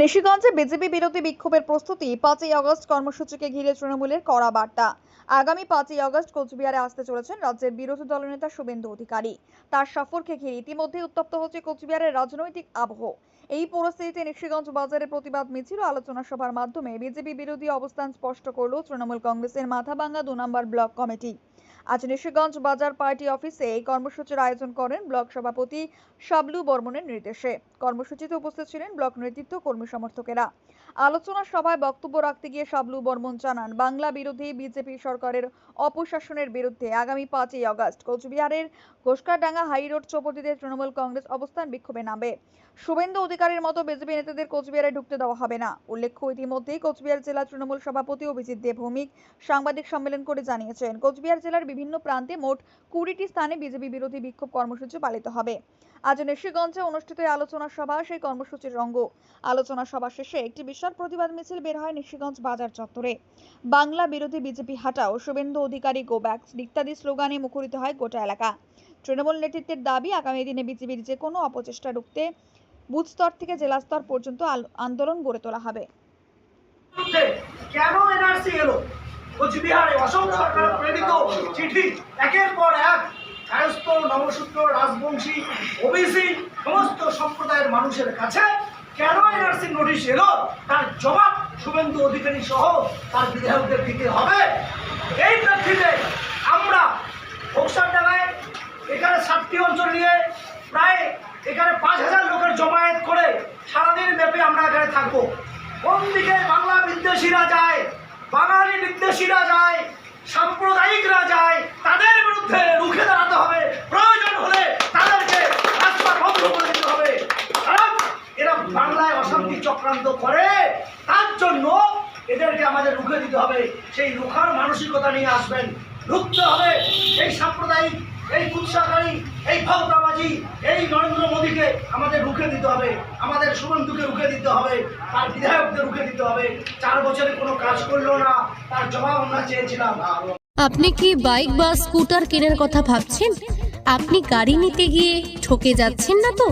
নিশিগঞ্জে BJP বিরোধী বিক্ষোভের প্রস্তুতি পাঁচই আগস্ট কর্মসূচিকে ঘিরে তৃণমূলের কড়া বার্তা। আগামী পাঁচই আগস্ট কোচবিহারে আসতে চলেছেন রাজ্যের বিরোধী দলনেতা শুভেন্দু অধিকারী। তার সফরকে ঘিরে ইতিমধ্যে উত্তপ্ত হচ্ছে কোচবিহারের রাজনৈতিক আবহ। এই পরিস্থিতিতে নিশিগঞ্জ বাজারে প্রতিবাদ মিছিল ও আলোচনা সভার মাধ্যমে বিজেপি বিরোধী অবস্থান স্পষ্ট করল তৃণমূল কংগ্রেসের মাথাভাঙ্গা দু নম্বর ব্লক কমিটি। আজ নিশিগঞ্জ বাজার পার্টি অফিসে এই কর্মসূচির আয়োজন করেন ব্লক সভাপতি শাবলু বর্মনের নির্দেশে। কর্মসূচিতে উপস্থিত ছিলেন ব্লক নেতৃত্ব কর্মী সমর্থকেরা। আলোচনা সভায় বক্তব্য রাখতে গিয়ে শাবলু বর্মন জানান, বাংলা বিরোধী বিজেপি সরকারের অপশাসনের বিরুদ্ধে আগামী পাঁচই আগস্ট কোচবিহারের ঘোষকারডাঙ্গা হাই রোড চৌপটিতে তৃণমূল কংগ্রেস অবস্থান বিক্ষোভে নামবে। শুভেন্দু অধিকারীর মতো বিজেপি নেতাদের কোচবিহারে ঢুকতে দেওয়া হবে না। উল্লেখ্য, ইতিমধ্যেই কোচবিহার জেলা তৃণমূল সভাপতি অভিজিৎ দেব ভৌমিক সাংবাদিক সম্মেলন করে জানিয়েছেন, কোচবিহার জেলার বিভিন্ন প্রান্তে মোট কুড়িটি স্থানে বিজেপি বিরোধী বিক্ষোভ কর্মসূচি পালিত হবে। আজ নিশিগঞ্জে অনুষ্ঠিত আলোচনা সভা সেই কর্মসূচির অঙ্গ আলোচনা সভা শেষে একটি বিশাল প্রতিবাদ মিছিল বের হয় নিশিগঞ্জ বাজার চত্বরে। বাংলা বিরোধী বিজেপি হাটাও শুভেন্দু অধিকারী গো ব্যাক ইত্যাদি স্লোগানে মুখরিত হয় গোটা এলাকা। তৃণমূল নেতৃত্বের দাবি, আগামী দিনে বিজেপির যে কোনো অপচেষ্টা রুখতে বুথ স্তর থেকে জেলা স্তর পর্যন্ত আন্দোলন গড়ে তোলা হবে। কেন এনআরসি এলো? কোচবিহারে অসম সরকার প্রেরিত চিঠি, একের পর এক কায়স্থ নবসূত্র রাজবংশী ওবিসি সমস্ত সম্প্রদায়ের মানুষের কাছে কেন এনআরসি নোটিশ এলো? তার জবাব শুভেন্দু অধিকারী সহ তার বিধায়কদের দিতে হবে। এই প্রেক্ষিতে আমরা বক্সারডাঙ্গায় এখানে সাতটি অঞ্চল নিয়ে প্রায় এখানে পাঁচ হাজার লোকের জমায়েত করে সারাদিন ব্যাপী আমরা এখানে থাকব। কোন দিকে বাংলা বিদ্বেষীরা যায়, বাঙালি বিদ্বেষীরা যায় সাম্প্রদায়িকরা যায় তাদের বিরুদ্ধে রুখে দাঁড়াতে হবে। প্রয়োজন হলে তাদেরকে রাস্তা বন্ধ করে দিতে হবে। কারণ এরা বাংলায় অশান্তি চক্রান্ত করে, তার জন্য এদেরকে আমাদের রুখে দিতে হবে। সেই রুখার মানসিকতা নিয়ে আসবেন। রুখতে হবে। এই সাম্প্রদায়িক, এই কুৎসাকারী, এই ভাওতাবাজি এই নরেন্দ্র মোদীকে আমাদের রুখে দিতে হবে, আমাদের শুভেন্দুকে রুখে দিতে হবে, তার বিধায়কদের রুখে দিতে হবে। চার বছরে কোনো কাজ করল না, তার জবাব আমরা চেয়েছিলাম। আপনি কি বাইক বা স্কুটার কেনার কথা ভাবছেন? আপনি গাড়ি নিতে গিয়ে ঠকে যাচ্ছেন না তো?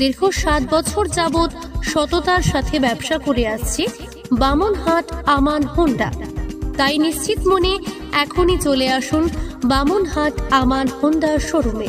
দীর্ঘ সাত বছর যাবৎ সততার সাথে ব্যবসা করে আসছে বামনহাট আমান হোন্ডা। তাই নিশ্চিত মনে এখনই চলে আসুন বামনহাট আমান হোন্ডা শোরুমে।